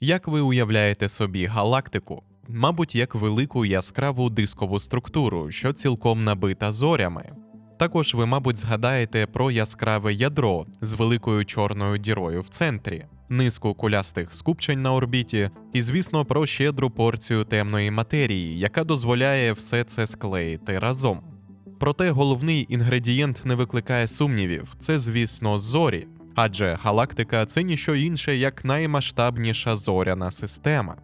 Як ви уявляєте собі галактику? Мабуть, як велику яскраву дискову структуру, що цілком набита зорями. Також ви, мабуть, згадаєте про яскраве ядро з великою чорною дірою в центрі, низку кулястих скупчень на орбіті, і, звісно, про щедру порцію темної матерії, яка дозволяє все це склеїти разом. Проте головний інгредієнт не викликає сумнівів це, звісно, зорі, адже галактика це ніщо інше, як наймасштабніша зоряна система.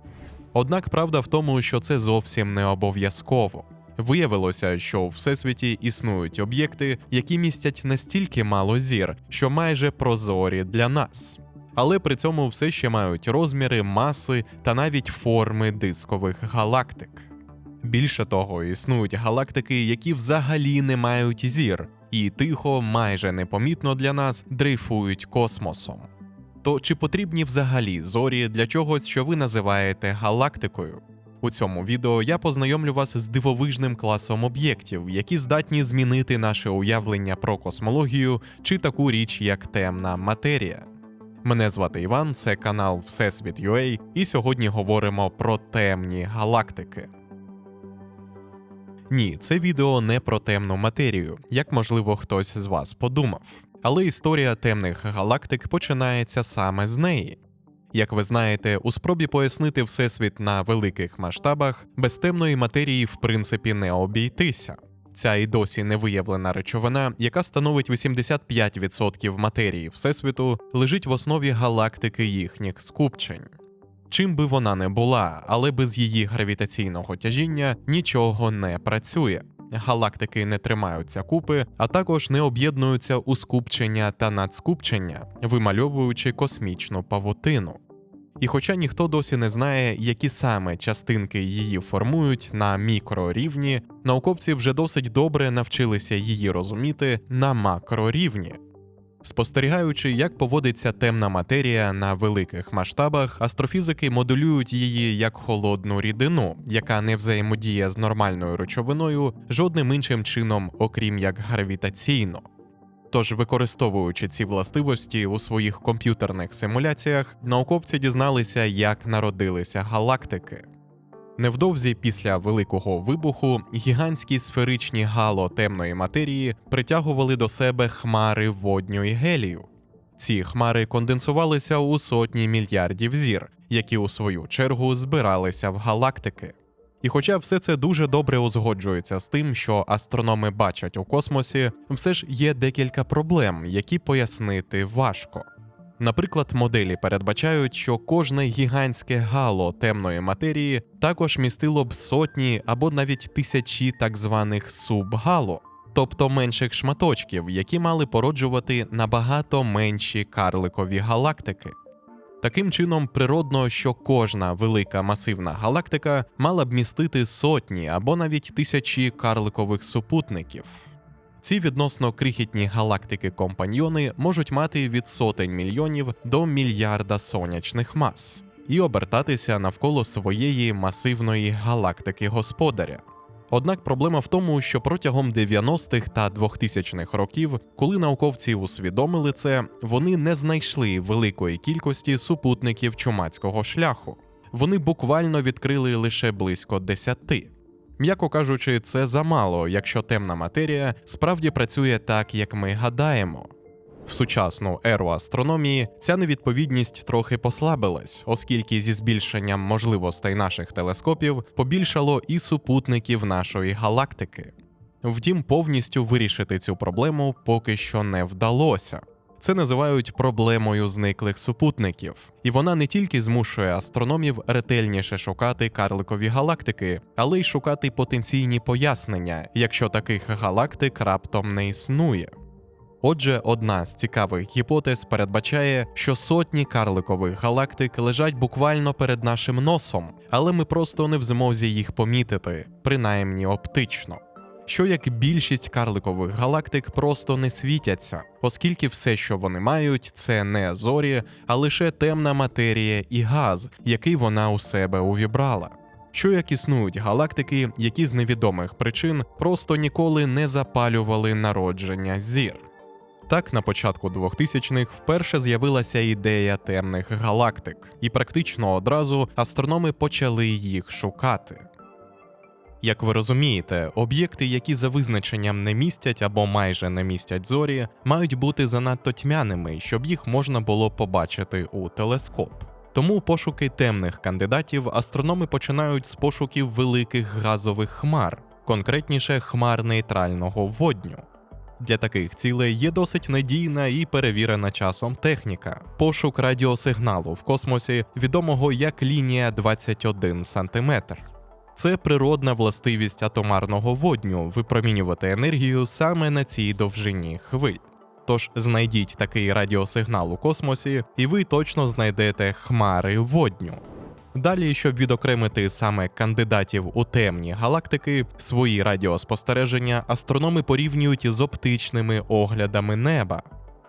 Однак правда в тому, що це зовсім не обов'язково. Виявилося, що у всесвіті існують об'єкти, які містять настільки мало зір, що майже прозорі для нас, але при цьому все ще мають розміри, маси та навіть форми дискових галактик. Більше того, існують галактики, які взагалі не мають зір, і тихо, майже непомітно для нас дрейфують космосом. То чи потрібні взагалі зорі для чогось, що ви називаєте галактикою? У цьому відео я познайомлю вас з дивовижним класом об'єктів, які здатні змінити наше уявлення про космологію чи таку річ, як темна матерія. Мене звати Іван, це канал Всесвіт UA, і сьогодні говоримо про темні галактики. Ні, це відео не про темну матерію, як можливо хтось з вас подумав. Але історія темних галактик починається саме з неї. Як ви знаєте, у спробі пояснити всесвіт на великих масштабах без темної матерії в принципі не обійтися. Ця і досі не виявлена речовина, яка становить 85% матерії Всесвіту, лежить в основі галактики їхніх скупчень. Чим би вона не була, але без її гравітаційного тяжіння нічого не працює. Галактики не тримаються купи, а також не об'єднуються у скупчення та надскупчення, вимальовуючи космічну павутину. І хоча ніхто досі не знає, які саме частинки її формують на мікрорівні, науковці вже досить добре навчилися її розуміти на макрорівні. Спостерігаючи, як поводиться темна матерія на великих масштабах, астрофізики моделюють її як холодну рідину, яка не взаємодіє з нормальною речовиною жодним іншим чином, окрім як гравітаційно. Тож, використовуючи ці властивості у своїх комп'ютерних симуляціях, науковці дізналися, як народилися галактики. Невдовзі після великого вибуху гігантські сферичні гало темної матерії притягували до себе хмари водню і гелію. Ці хмари конденсувалися у сотні мільярдів зір, які у свою чергу збиралися в галактики. І хоча все це дуже добре узгоджується з тим, що астрономи бачать у космосі, все ж є декілька проблем, які пояснити важко. Наприклад, моделі передбачають, що кожне гігантське гало темної матерії також містило б сотні або навіть тисячі так званих субгало, тобто менших шматочків, які мали породжувати набагато менші карликові галактики. Таким чином, природно, що кожна велика масивна галактика мала б містити сотні або навіть тисячі карликових супутників. Ці відносно крихітні галактики-компаньйони можуть мати від сотень мільйонів до мільярда сонячних мас і обертатися навколо своєї масивної галактики господаря. Однак проблема в тому, що протягом 90-х та 2000-х років, коли науковці усвідомили це, вони не знайшли великої кількості супутників чумацького шляху. Вони буквально відкрили лише близько десяти. М'яко кажучи, це замало, якщо темна матерія справді працює так, як ми гадаємо. В сучасну еру астрономії ця невідповідність трохи послабилась, оскільки зі збільшенням можливостей наших телескопів побільшало і супутників нашої галактики. Втім, повністю вирішити цю проблему поки що не вдалося. Це називають проблемою зниклих супутників, і вона не тільки змушує астрономів ретельніше шукати карликові галактики, але й шукати потенційні пояснення, якщо таких галактик раптом не існує. Отже, одна з цікавих гіпотез передбачає, що сотні карликових галактик лежать буквально перед нашим носом, але ми просто не в змозі їх помітити, принаймні оптично. Що як більшість карликових галактик просто не світяться, оскільки все, що вони мають, це не зорі, а лише темна матерія і газ, який вона у себе увібрала. Що як існують галактики, які з невідомих причин просто ніколи не запалювали народження зір. Так, на початку 2000-х вперше з'явилася ідея темних галактик, і практично одразу астрономи почали їх шукати. Як ви розумієте, об'єкти, які за визначенням не містять або майже не містять зорі, мають бути занадто тьмяними, щоб їх можна було побачити у телескоп. Тому пошуки темних кандидатів астрономи починають з пошуків великих газових хмар, конкретніше хмар нейтрального водню. Для таких цілей є досить надійна і перевірена часом техніка пошук радіосигналу в космосі, відомого як лінія 21 см. Це природна властивість атомарного водню випромінювати енергію саме на цій довжині хвиль. Тож знайдіть такий радіосигнал у космосі, і ви точно знайдете хмари водню. Далі, щоб відокремити саме кандидатів у темні галактики, свої радіоспостереження астрономи порівнюють із оптичними оглядами неба.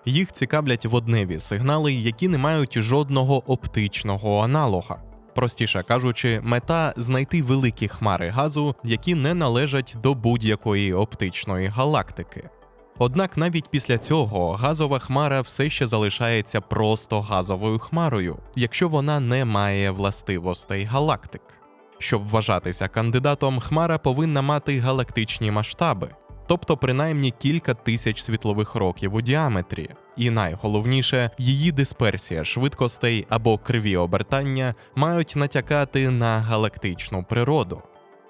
Їх цікавлять водневі сигнали, які не мають жодного оптичного аналога. Простіше кажучи, мета знайти великі хмари газу, які не належать до будь-якої оптичної галактики. Однак навіть після цього газова хмара все ще залишається просто газовою хмарою, якщо вона не має властивостей галактик. Щоб вважатися кандидатом, хмара повинна мати галактичні масштаби, тобто принаймні кілька тисяч світлових років у діаметрі, і найголовніше, її дисперсія швидкостей або криві обертання мають натякати на галактичну природу.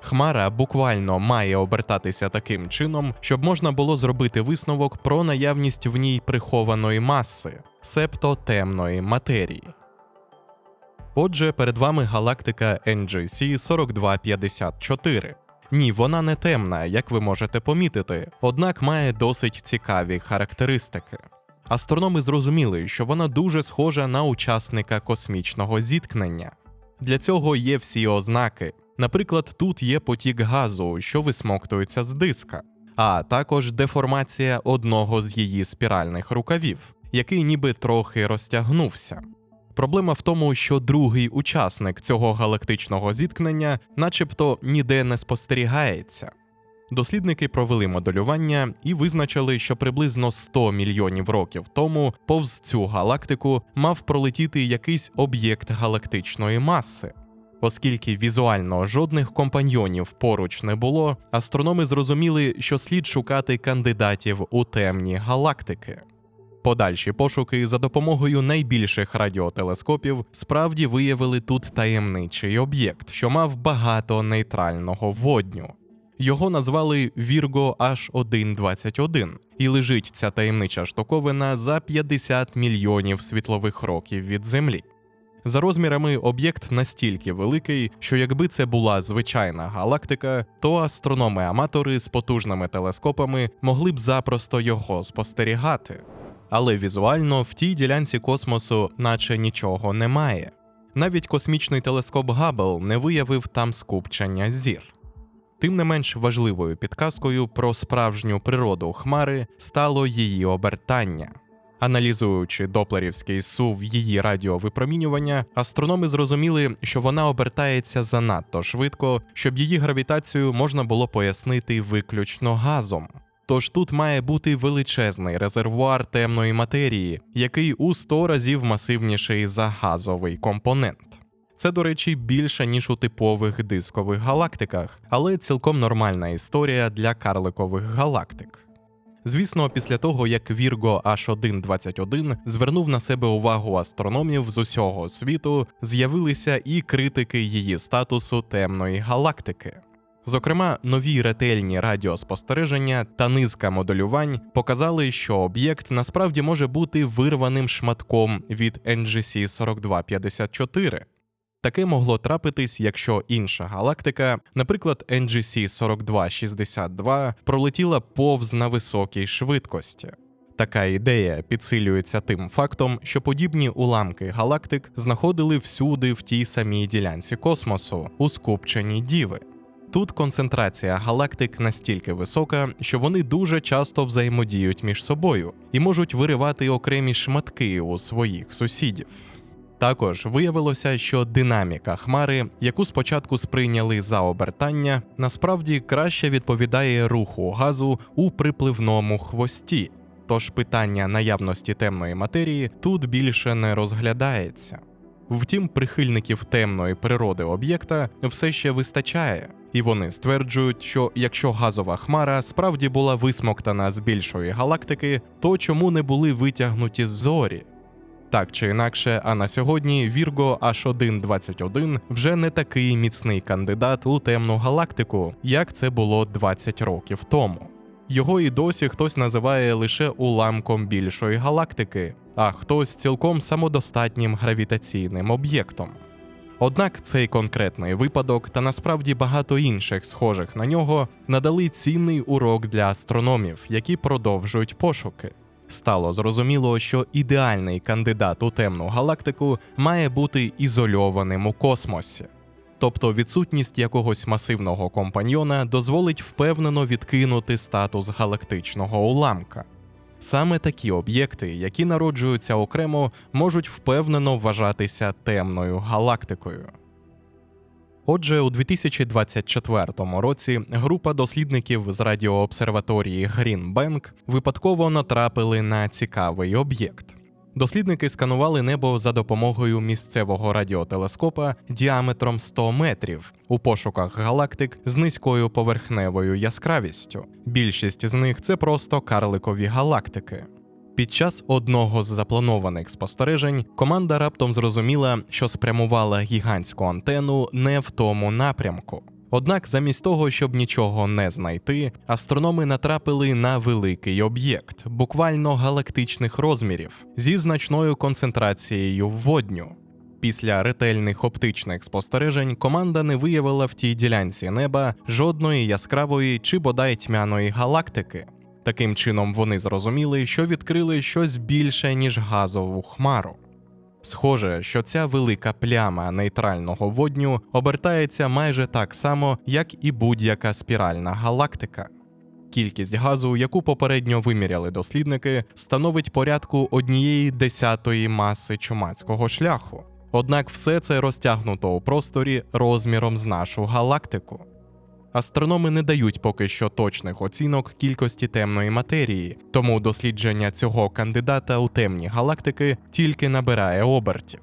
Хмара буквально має обертатися таким чином, щоб можна було зробити висновок про наявність в ній прихованої маси, себто темної матерії. Отже, перед вами галактика NGC 4254. Ні, вона не темна, як ви можете помітити, однак має досить цікаві характеристики. Астрономи зрозуміли, що вона дуже схожа на учасника космічного зіткнення. Для цього є всі ознаки. Наприклад, тут є потік газу, що висмоктується з диска, а також деформація одного з її спіральних рукавів, який ніби трохи розтягнувся. Проблема в тому, що другий учасник цього галактичного зіткнення, начебто, ніде не спостерігається. Дослідники провели моделювання і визначили, що приблизно 100 мільйонів років тому повз цю галактику мав пролетіти якийсь об'єкт галактичної маси. Оскільки візуально жодних компаньйонів поруч не було, астрономи зрозуміли, що слід шукати кандидатів у темні галактики. Подальші пошуки за допомогою найбільших радіотелескопів справді виявили тут таємничий об'єкт, що мав багато нейтрального водню. Його назвали Virgo H121, і лежить ця таємнича штуковина за 50 мільйонів світлових років від Землі. За розмірами об'єкт настільки великий, що якби це була звичайна галактика, то астрономи-аматори з потужними телескопами могли б запросто його спостерігати. Але візуально в тій ділянці космосу, наче нічого немає. Навіть космічний телескоп Габбл не виявив там скупчення зір. Тим не менш важливою підказкою про справжню природу хмари стало її обертання. Аналізуючи доплерівський сув її радіовипромінювання, астрономи зрозуміли, що вона обертається занадто швидко, щоб її гравітацію можна було пояснити виключно газом. Тож тут має бути величезний резервуар темної матерії, який у 100 разів масивніший за газовий компонент. Це, до речі, більше ніж у типових дискових галактиках, але цілком нормальна історія для карликових галактик. Звісно, після того як Вірго H121 звернув на себе увагу астрономів з усього світу, з'явилися і критики її статусу темної галактики. Зокрема, нові ретельні радіоспостереження та низка моделювань показали, що об'єкт насправді може бути вирваним шматком від NGC 4254. Таке могло трапитись, якщо інша галактика, наприклад, NGC 4262, пролетіла повз на високій швидкості. Така ідея підсилюється тим фактом, що подібні уламки галактик знаходили всюди в тій самій ділянці космосу, у скупченні діви. Тут концентрація галактик настільки висока, що вони дуже часто взаємодіють між собою і можуть виривати окремі шматки у своїх сусідів. Також виявилося, що динаміка хмари, яку спочатку сприйняли за обертання, насправді краще відповідає руху газу у припливному хвості. тож питання наявності темної матерії тут більше не розглядається. Втім, прихильників темної природи об'єкта все ще вистачає, і вони стверджують, що якщо газова хмара справді була висмоктана з більшої галактики, то чому не були витягнуті зорі? Так чи інакше, а на сьогодні Вірго H121 вже не такий міцний кандидат у темну галактику, як це було 20 років тому. Його і досі хтось називає лише уламком більшої галактики, а хтось цілком самодостатнім гравітаційним об'єктом. Однак цей конкретний випадок та насправді багато інших схожих на нього надали цінний урок для астрономів, які продовжують пошуки. Стало зрозуміло, що ідеальний кандидат у темну галактику має бути ізольованим у космосі. Тобто відсутність якогось масивного компаньйона дозволить впевнено відкинути статус галактичного уламка. Саме такі об'єкти, які народжуються окремо, можуть впевнено вважатися темною галактикою. Отже, у 2024 році група дослідників з радіообсерваторії Грінбенк випадково натрапили на цікавий об'єкт. Дослідники сканували небо за допомогою місцевого радіотелескопа діаметром 100 метрів у пошуках галактик з низькою поверхневою яскравістю. Більшість з них це просто карликові галактики. Під час одного з запланованих спостережень команда раптом зрозуміла, що спрямувала гігантську антенну не в тому напрямку. Однак, замість того, щоб нічого не знайти, астрономи натрапили на великий об'єкт, буквально галактичних розмірів, зі значною концентрацією водню. Після ретельних оптичних спостережень команда не виявила в тій ділянці неба жодної яскравої чи бодай тьмяної галактики. Таким чином вони зрозуміли, що відкрили щось більше, ніж газову хмару. Схоже, що ця велика пляма нейтрального водню обертається майже так само, як і будь-яка спіральна галактика. Кількість газу, яку попередньо виміряли дослідники, становить порядку однієї десятої маси чумацького шляху. Однак все це розтягнуто у просторі розміром з нашу галактику. Астрономи не дають поки що точних оцінок кількості темної матерії, тому дослідження цього кандидата у темні галактики тільки набирає обертів.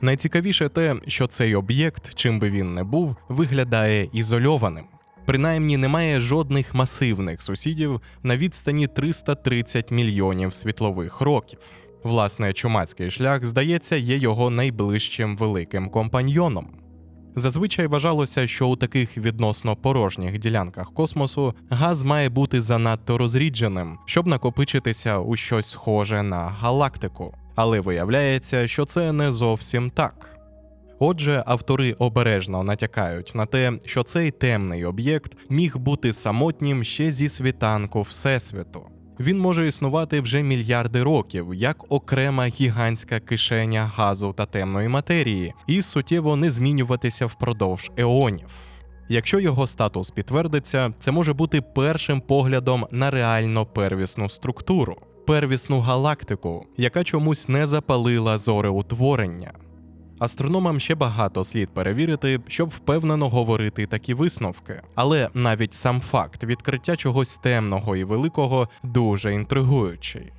Найцікавіше те, що цей об'єкт, чим би він не був, виглядає ізольованим. Принаймні немає жодних масивних сусідів на відстані 330 мільйонів світлових років. Власне, чумацький шлях, здається, є його найближчим великим компаньйоном. Зазвичай вважалося, що у таких відносно порожніх ділянках космосу газ має бути занадто розрідженим, щоб накопичитися у щось схоже на галактику. Але виявляється, що це не зовсім так. Отже, автори обережно натякають на те, що цей темний об'єкт міг бути самотнім ще зі світанку Всесвіту. Він може існувати вже мільярди років як окрема гігантська кишеня газу та темної матерії, і суттєво не змінюватися впродовж еонів. Якщо його статус підтвердиться, це може бути першим поглядом на реально первісну структуру, первісну галактику, яка чомусь не запалила зореутворення. Астрономам ще багато слід перевірити, щоб впевнено говорити такі висновки. Але навіть сам факт відкриття чогось темного і великого дуже інтригуючий.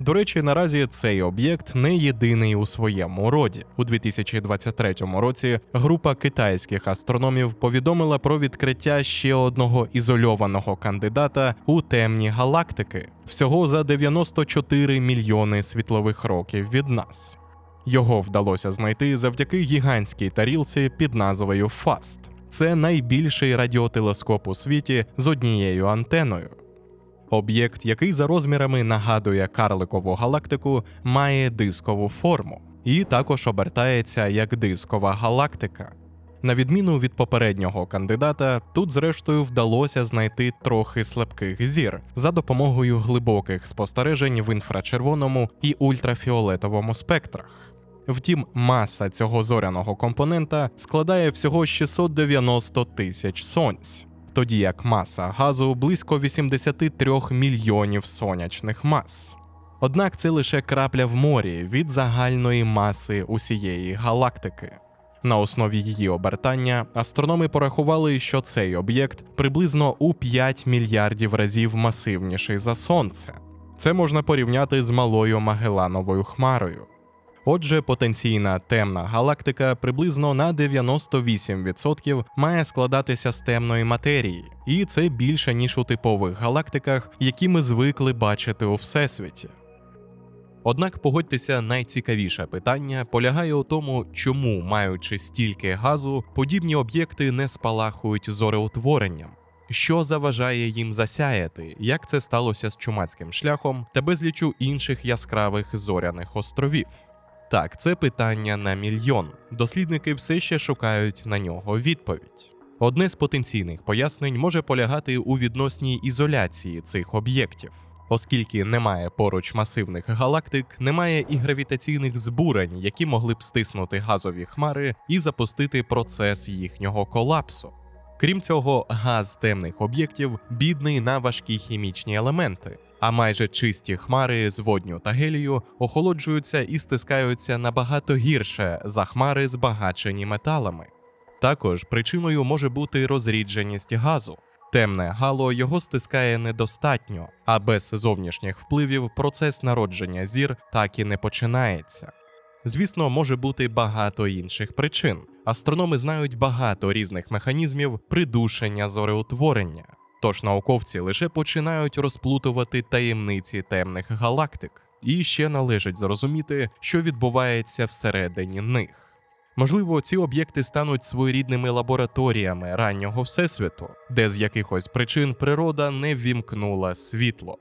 До речі, наразі цей об'єкт не єдиний у своєму роді. У 2023 році група китайських астрономів повідомила про відкриття ще одного ізольованого кандидата у темні галактики всього за 94 мільйони світлових років від нас. Його вдалося знайти завдяки гігантській тарілці під назвою FAST. Це найбільший радіотелескоп у світі з однією антеною. Об'єкт, який за розмірами нагадує карликову галактику, має дискову форму і також обертається як дискова галактика. На відміну від попереднього кандидата, тут, зрештою, вдалося знайти трохи слабких зір за допомогою глибоких спостережень в інфрачервоному і ультрафіолетовому спектрах. Втім, маса цього зоряного компонента складає всього 690 тисяч сонць, тоді як маса газу близько 83 мільйонів сонячних мас. Однак це лише крапля в морі від загальної маси усієї галактики. На основі її обертання астрономи порахували, що цей об'єкт приблизно у 5 мільярдів разів масивніший за сонце. Це можна порівняти з малою Магелановою хмарою. Отже, потенційна темна галактика приблизно на 98% має складатися з темної матерії, і це більше ніж у типових галактиках, які ми звикли бачити у всесвіті. Однак погодьтеся, найцікавіше питання полягає у тому, чому, маючи стільки газу, подібні об'єкти не спалахують зореутворенням. Що заважає їм засяяти, як це сталося з чумацьким шляхом та безлічу інших яскравих зоряних островів? Так, це питання на мільйон. Дослідники все ще шукають на нього відповідь. Одне з потенційних пояснень може полягати у відносній ізоляції цих об'єктів. Оскільки немає поруч масивних галактик, немає і гравітаційних збурень, які могли б стиснути газові хмари і запустити процес їхнього колапсу. Крім цього, газ темних об'єктів бідний на важкі хімічні елементи, а майже чисті хмари з водню та гелію охолоджуються і стискаються набагато гірше за хмари, збагачені металами. Також причиною може бути розрідженість газу. Темне гало його стискає недостатньо, а без зовнішніх впливів процес народження зір так і не починається. Звісно, може бути багато інших причин. Астрономи знають багато різних механізмів придушення зореутворення, тож науковці лише починають розплутувати таємниці темних галактик, і ще належить зрозуміти, що відбувається всередині них. Можливо, ці об'єкти стануть своєрідними лабораторіями раннього всесвіту, де з якихось причин природа не ввімкнула світло.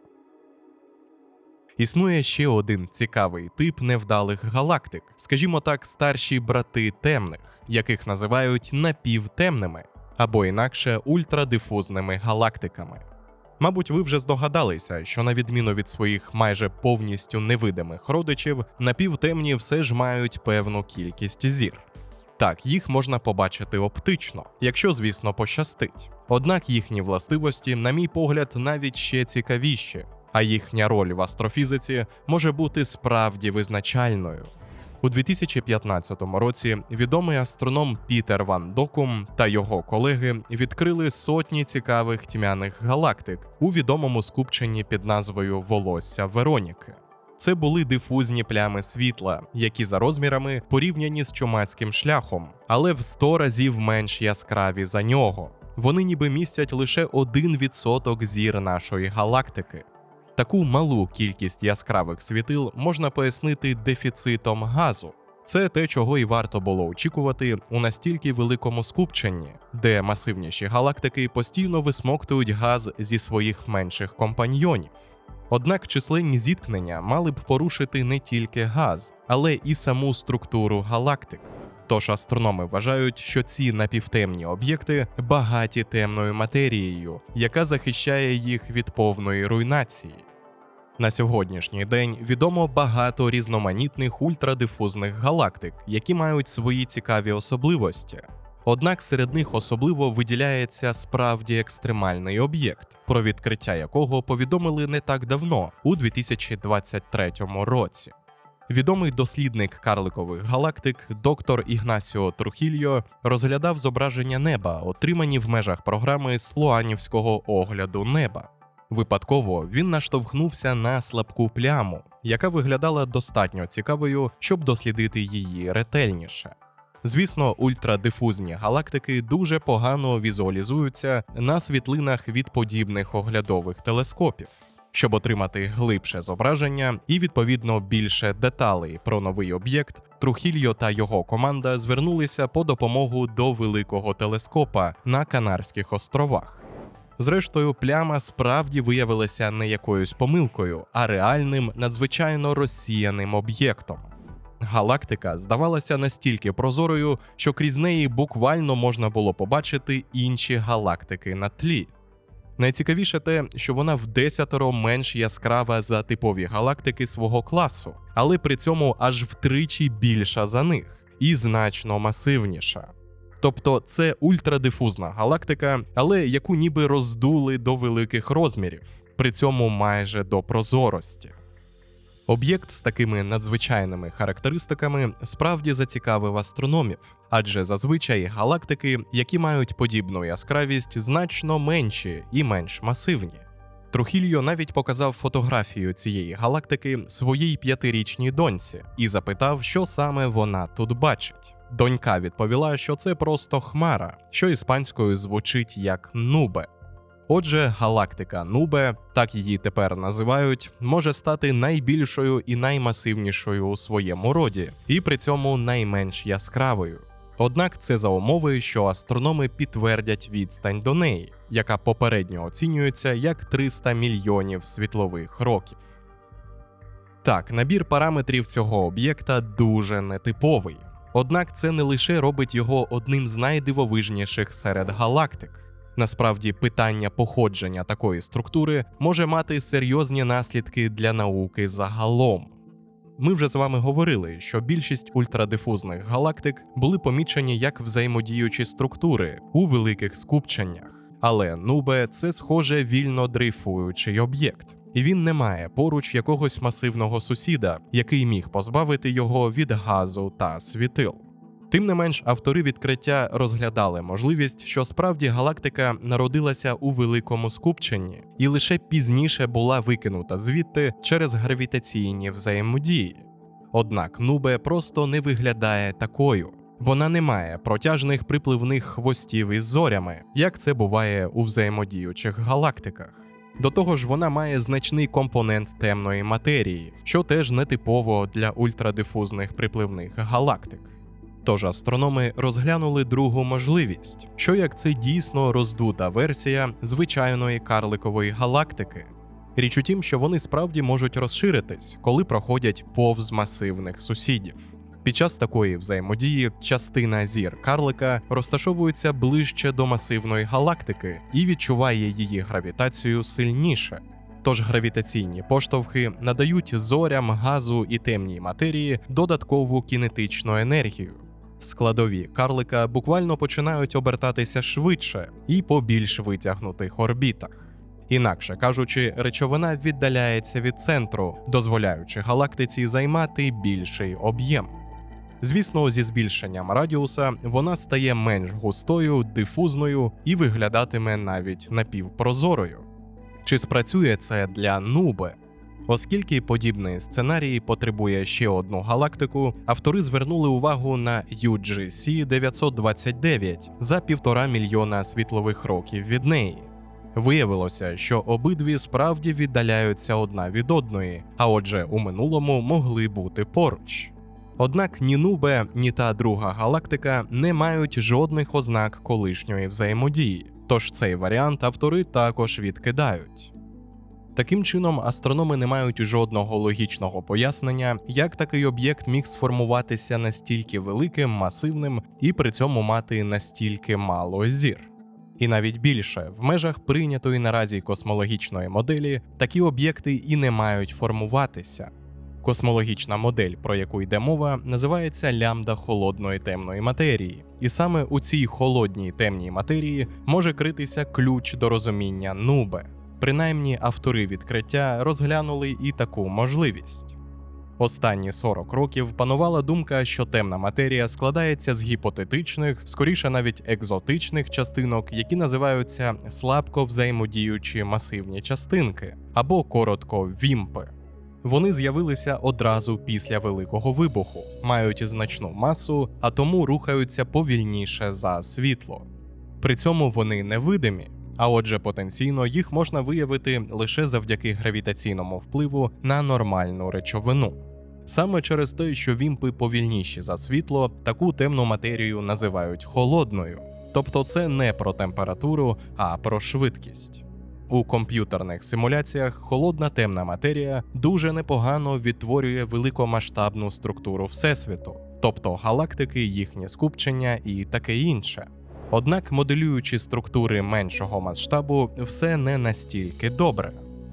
Існує ще один цікавий тип невдалих галактик, скажімо так, старші брати темних, яких називають напівтемними або інакше ультрадифузними галактиками. Мабуть, ви вже здогадалися, що на відміну від своїх майже повністю невидимих родичів, напівтемні все ж мають певну кількість зір. Так, їх можна побачити оптично, якщо, звісно, пощастить. Однак їхні властивості, на мій погляд, навіть ще цікавіші, а їхня роль в астрофізиці може бути справді визначальною. У 2015 році відомий астроном Пітер Ван Докум та його колеги відкрили сотні цікавих тьмяних галактик у відомому скупченні під назвою Волосся Вероніки. Це були дифузні плями світла, які за розмірами порівняні з чумацьким шляхом, але в 100 разів менш яскраві за нього. Вони ніби містять лише 1% зір нашої галактики. Таку малу кількість яскравих світил можна пояснити дефіцитом газу. Це те, чого і варто було очікувати у настільки великому скупченні, де масивніші галактики постійно висмоктують газ зі своїх менших компаньйонів. Однак численні зіткнення мали б порушити не тільки газ, але і саму структуру галактик. Тож астрономи вважають, що ці напівтемні об'єкти багаті темною матерією, яка захищає їх від повної руйнації. На сьогоднішній день відомо багато різноманітних ультрадифузних галактик, які мають свої цікаві особливості. Однак серед них особливо виділяється справді екстремальний об'єкт, про відкриття якого повідомили не так давно, у 2023 році. Відомий дослідник карликових галактик, доктор Ігнасіо Трухільо, розглядав зображення неба, отримані в межах програми Слуанівського огляду неба. Випадково він наштовхнувся на слабку пляму, яка виглядала достатньо цікавою, щоб дослідити її ретельніше. Звісно, ультрадифузні галактики дуже погано візуалізуються на світлинах від подібних оглядових телескопів. Щоб отримати глибше зображення і відповідно більше деталей про новий об'єкт, Трухільо та його команда звернулися по допомогу до великого телескопа на Канарських островах. Зрештою, пляма справді виявилася не якоюсь помилкою, а реальним надзвичайно розсіяним об'єктом. Галактика здавалася настільки прозорою, що крізь неї буквально можна було побачити інші галактики на тлі. Найцікавіше те, що вона в десятеро менш яскрава за типові галактики свого класу, але при цьому аж втричі більша за них і значно масивніша. Тобто це ультрадифузна галактика, але яку ніби роздули до великих розмірів, при цьому майже до прозорості. Об'єкт з такими надзвичайними характеристиками справді зацікавив астрономів, адже зазвичай галактики, які мають подібну яскравість, значно менші і менш масивні. Трухільо навіть показав фотографію цієї галактики своїй п'ятирічній доньці і запитав, що саме вона тут бачить. Донька відповіла, що це просто хмара, що іспанською звучить як нубе. Отже, галактика Нубе, так її тепер називають, може стати найбільшою і наймасивнішою у своєму роді, і при цьому найменш яскравою. Однак це за умови, що астрономи підтвердять відстань до неї, яка попередньо оцінюється як 300 мільйонів світлових років. Так, набір параметрів цього об'єкта дуже нетиповий. Однак це не лише робить його одним з найдивовижніших серед галактик. Насправді, питання походження такої структури може мати серйозні наслідки для науки загалом. Ми вже з вами говорили, що більшість ультрадифузних галактик були помічені як взаємодіючі структури у великих скупченнях, але Нубе це схоже вільно дрейфуючий об'єкт, і він не має поруч якогось масивного сусіда, який міг позбавити його від газу та світил. Тим не менш, автори відкриття розглядали можливість, що справді галактика народилася у великому скупченні і лише пізніше була викинута звідти через гравітаційні взаємодії. Однак Нубе просто не виглядає такою. Вона не має протяжних припливних хвостів із зорями, як це буває у взаємодіючих галактиках. До того ж, вона має значний компонент темної матерії, що теж нетипово для ультрадифузних припливних галактик. Тож астрономи розглянули другу можливість, що як це дійсно роздута версія звичайної карликової галактики. Річ у тім, що вони справді можуть розширитись, коли проходять повз масивних сусідів. Під час такої взаємодії частина зір карлика розташовується ближче до масивної галактики і відчуває її гравітацію сильніше. Тож гравітаційні поштовхи надають зорям, газу і темній матерії додаткову кінетичну енергію. Складові карлика буквально починають обертатися швидше і по більш витягнутих орбітах. Інакше кажучи, речовина віддаляється від центру, дозволяючи галактиці займати більший об'єм. Звісно, зі збільшенням радіуса вона стає менш густою, дифузною і виглядатиме навіть напівпрозорою. Чи спрацює це для нубе? Оскільки подібний сценарій потребує ще одну галактику, автори звернули увагу на UGC 929 за півтора мільйона світлових років від неї. Виявилося, що обидві справді віддаляються одна від одної, а отже, у минулому могли бути поруч. Однак ні Нубе, ні та друга галактика не мають жодних ознак колишньої взаємодії, тож цей варіант автори також відкидають. Таким чином, астрономи не мають жодного логічного пояснення, як такий об'єкт міг сформуватися настільки великим, масивним і при цьому мати настільки мало зір. І навіть більше, в межах прийнятої наразі космологічної моделі такі об'єкти і не мають формуватися. Космологічна модель, про яку йде мова, називається лямбда холодної темної матерії, і саме у цій холодній темній матерії може критися ключ до розуміння нубе. Принаймні автори відкриття розглянули і таку можливість. Останні 40 років панувала думка, що темна матерія складається з гіпотетичних, скоріше навіть екзотичних частинок, які називаються слабко взаємодіючі масивні частинки або коротко вімпи. Вони з'явилися одразу після великого вибуху, мають значну масу, а тому рухаються повільніше за світло. При цьому вони невидимі, а отже, потенційно їх можна виявити лише завдяки гравітаційному впливу на нормальну речовину. Саме через те, що вімпи повільніші за світло, таку темну матерію називають холодною, тобто це не про температуру, а про швидкість. У комп'ютерних симуляціях холодна темна матерія дуже непогано відтворює великомасштабну структуру Всесвіту, тобто галактики, їхнє скупчення і таке інше. Однак, моделюючи структури меншого масштабу, все не настільки добре.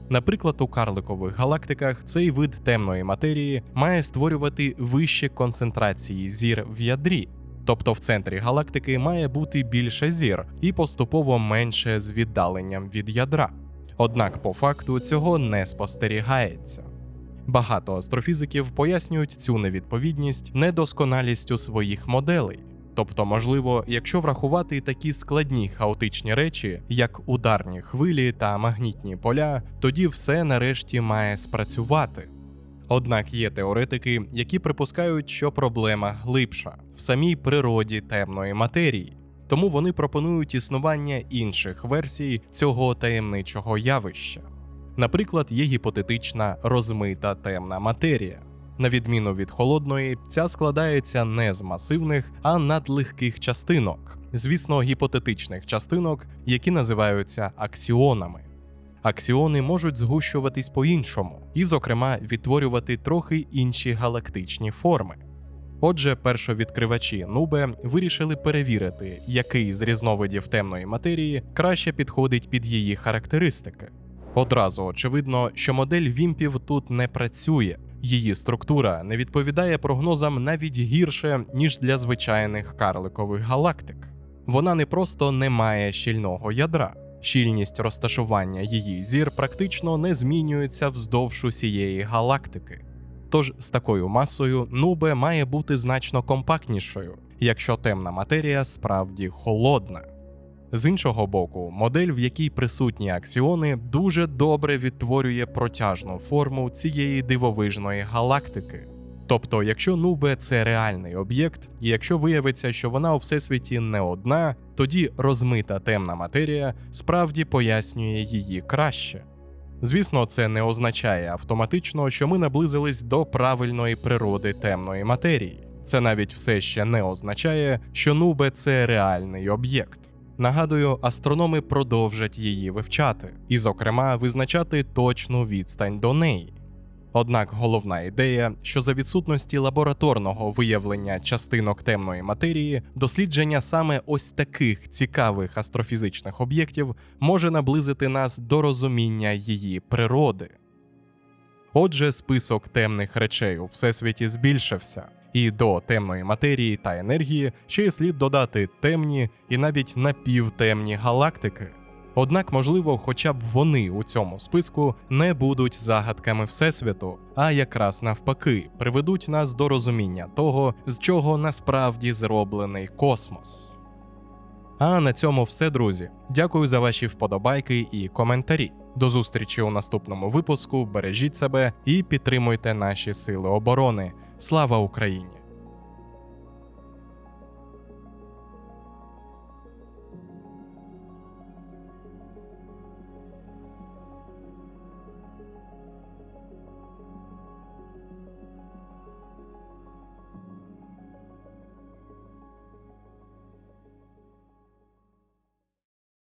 Наприклад, у карликових галактиках цей вид темної матерії має створювати вищі концентрації зір в ядрі, тобто в центрі галактики має бути більше зір і поступово менше з віддаленням від ядра. Однак по факту цього не спостерігається. Багато астрофізиків пояснюють цю невідповідність недосконалістю своїх моделей, Тобто, можливо, якщо врахувати такі складні хаотичні речі, як ударні хвилі та магнітні поля, тоді все нарешті має спрацювати. Однак є теоретики, які припускають, що проблема глибша в самій природі темної матерії, тому вони пропонують існування інших версій цього таємничого явища. Наприклад, є гіпотетична розмита темна матерія. На відміну від холодної, ця складається не з масивних, а надлегких частинок, звісно, гіпотетичних частинок, які називаються аксіонами. Аксіони можуть згущуватись по-іншому і, зокрема, відтворювати трохи інші галактичні форми. Отже, першовідкривачі Нубе вирішили перевірити, який з різновидів темної матерії краще підходить під її характеристики. Одразу очевидно, що модель вімпів тут не працює, її структура не відповідає прогнозам навіть гірше, ніж для звичайних карликових галактик. Вона не просто не має щільного ядра, щільність розташування її зір практично не змінюється вздовж усієї галактики. Тож з такою масою Нубе має бути значно компактнішою, якщо темна матерія справді холодна. З іншого боку, модель, в якій присутні аксіони, дуже добре відтворює протяжну форму цієї дивовижної галактики. Тобто, якщо Нубе це реальний об'єкт, і якщо виявиться, що вона у всесвіті не одна, тоді розмита темна матерія справді пояснює її краще. Звісно, це не означає автоматично, що ми наблизились до правильної природи темної матерії. Це навіть все ще не означає, що Нубе це реальний об'єкт. Нагадую, астрономи продовжать її вивчати і, зокрема, визначати точну відстань до неї. Однак головна ідея, що за відсутності лабораторного виявлення частинок темної матерії, дослідження саме ось таких цікавих астрофізичних об'єктів може наблизити нас до розуміння її природи. Отже, список темних речей у всесвіті збільшився, і до темної матерії та енергії ще й слід додати темні і навіть напівтемні галактики. Однак, можливо, хоча б вони у цьому списку не будуть загадками Всесвіту, а якраз навпаки приведуть нас до розуміння того, з чого насправді зроблений космос. А на цьому все, друзі. Дякую за ваші вподобайки і коментарі. До зустрічі у наступному випуску. Бережіть себе і підтримуйте наші сили оборони. Слава Україні!